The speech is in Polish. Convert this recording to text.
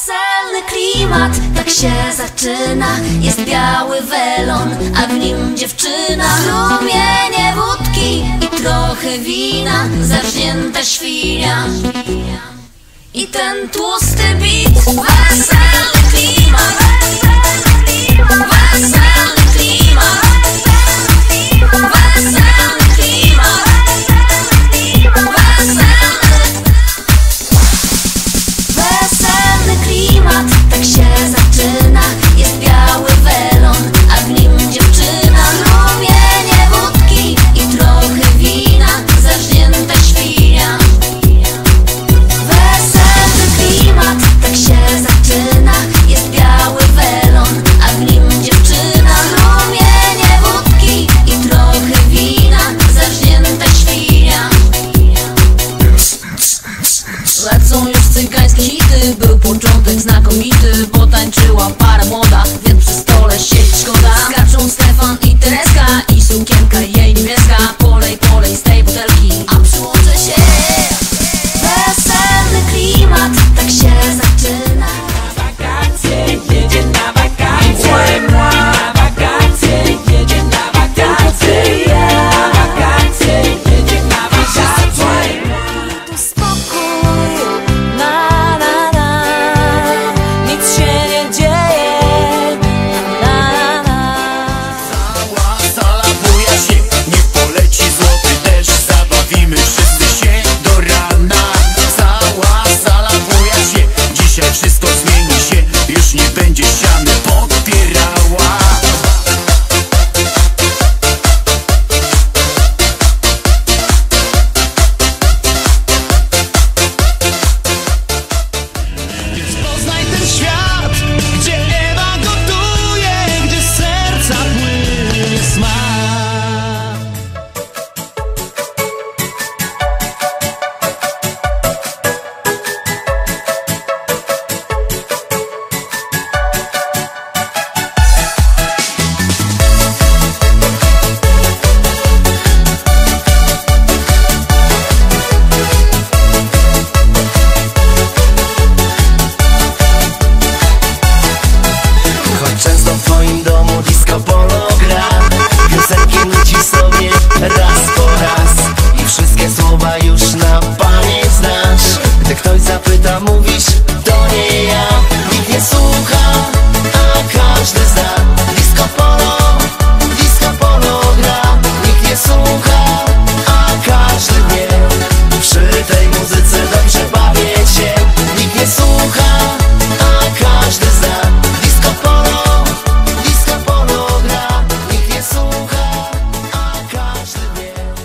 Weselny klimat, tak się zaczyna. Jest biały welon, a w nim dziewczyna. Strumienie wódki i trochę wina. Zawzięta świnia. I ten tłusty bit Weselny klimat klimat, Już cygańskie hity Był początek znakomity Potańczyła para młoda Więc przy stole siedzi szkoda. Skaczą Stefan i Tereska I sukienka jej niebieska. Polej, polej z tej butelki A przyłączę się. Weselny klimat Tak się zaczyna. Wakacje, jedzie na wakacje. Na wakacje, jedzie na wakacje. Na and just shout.